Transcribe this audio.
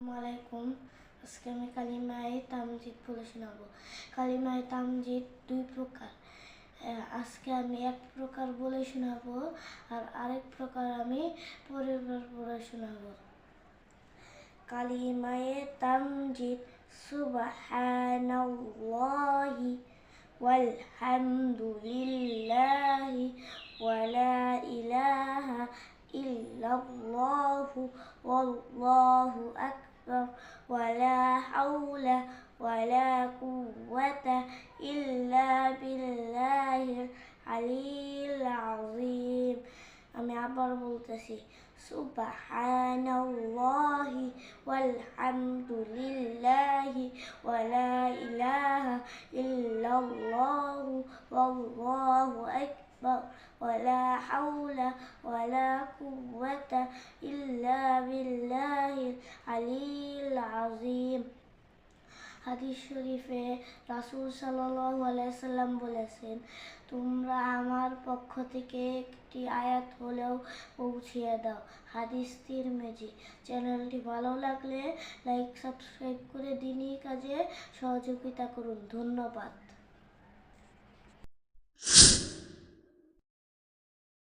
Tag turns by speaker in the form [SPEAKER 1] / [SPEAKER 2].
[SPEAKER 1] আলাইকুম আজকে আমি কালিমায় তামজিদ বলে শোনাবো কালিমায় তামজিদ দুই প্রকার আজকে আমি এক প্রকার বলে শোনাবো আর আরেক প্রকার আমি পরের বার পরে শোনাবো কালিমায়ে তামজিদ সুবহানাল্লাহি walhamdulillahi wala ilaha ولا حول ولا قوة إلا بالله العلي العظيم. أم عبر ملتسي سبحان الله والحمد لله ولا إله إلا الله والله أكبر. ولا حول ولا قوة إلا بالله আলিয়্যিল আজিম হাদিস শরীফে রাসূল সাল্লাম বলেছেন, তোমরা আমার পক্ষ থেকে একটি আয়াত হলেও পৌঁছিয়ে দাও। হাদিস তিরমিজি। চ্যানেলটি ভালো লাগলে লাইক, সাবস্ক্রাইব করে দিনই কাজে সহযোগিতা করুন। ধন্যবাদ।